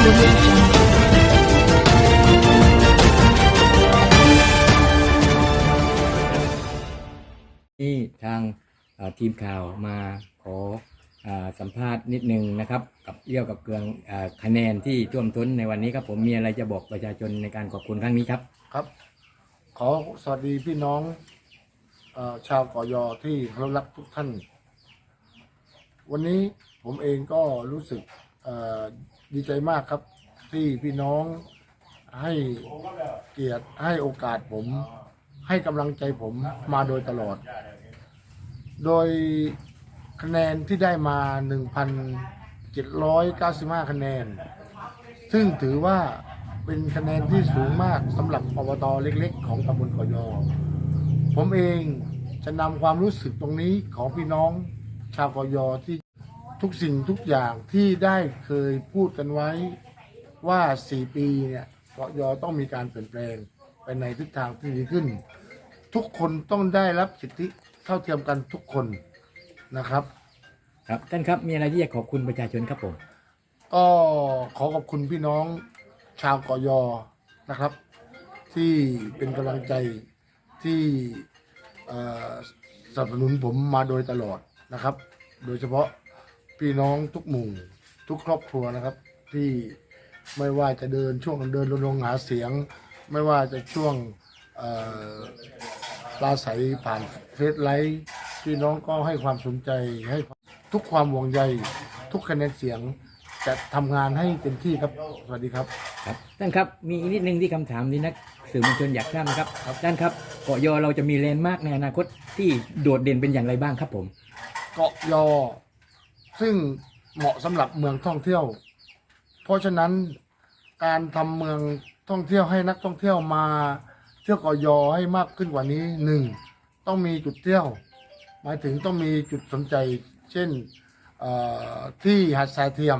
Audio Jungle. ที่ทางทีมข่าวมาขออสัมภาษณ์นิดนึงนะครับ กับเอี้ยวกับเกลืองคะแนนที่ท่วมท้นในวันนี้ครับผมมีอะไรจะบอกประชาชนในการขอบคุณครั้งนี้ครับครับ ขอสวัสดีพี่น้องอชาวกอยอที่เคารพรักทุกท่าน วันนี้ผมเองก็รู้สึก ดีใจมากครับ ที่พี่น้องให้เกียรติให้โอกาสผม ให้กำลังใจผมมาโดยตลอด โดยคะแนนที่ได้มา 1,795 คะแนน ซึ่งถือว่าเป็นคะแนนที่สูงมากสำหรับอบตเล็กๆ ของตำบลกอยอ ผมเองจะนำความรู้สึกตรงนี้ของพี่น้องชาวกอยอที่ ทุกสิ่งทุกอย่างที่ได้เคยพูดกันไว้ว่า 4 ปีเนี่ยกอยอต้องมีการเปลี่ยนแปลงไปในทิศทางที่ดีขึ้น ทุกคนต้องได้รับสิทธิเท่าเทียมกันทุกคนนะครับ ครับท่านครับมีอะไรที่จะขอบคุณประชาชนครับผมก็ขอขอบคุณพี่น้องชาวกอยอนะครับ ที่เป็นกำลังใจที่เอ่อสนับสนุนผมมาโดยตลอดนะครับ โดยเฉพาะ พี่น้องทุกหมู่ทุกครอบครัวนะครับ ที่ไม่ว่าจะเดินช่วงเดินรณรงค์หาเสียง ไม่ว่าจะช่วงเอ่อปราศัยผ่านเฟซไลฟ์พี่น้องก็ให้ความสนใจให้ทุกความห่วงใยทุกคะแนนเสียงจะทำงานให้เต็มที่ครับ สวัสดีครับครับท่านครับมีอีกนิดนึงที่คำถามนี้นักสื่อมวลชนอยากทราบนะครับท่านครับเกาะยอเราจะมีแลนด์มาร์กในอนาคตที่โดดเด่นเป็นอย่างไรบ้างครับผม เกาะยอ ซึ่งเหมาะสำหรับเมืองท่องเที่ยว เพราะฉะนั้นการทำเมืองท่องเที่ยวให้นักท่องเที่ยวมาเที่ยวเกาะยอให้มากขึ้นกว่านี้หนึ่งต้องมีจุดเที่ยว หมายถึงต้องมีจุดสนใจ เช่นที่หาดทรายเทียม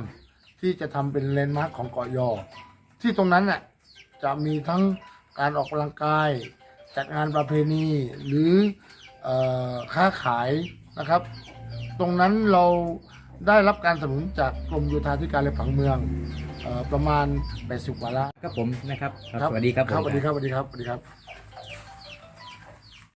ที่จะทำเป็นแลนด์มาร์คของเกาะยอ ที่ตรงนั้นน่ะจะมีทั้งการออกกำลังกาย จัดงานประเพณีหรืออค้าขายนะครับ ตรงนั้นเรา ได้รับการสนับสนุนจากกรมโยธาธิการและผังเมืองเออประมาณ 80กว่าล้านครับผมนะครับครับสวัสดีครับผม สวัสดีครับสวัสดีครับสวัสดีครับ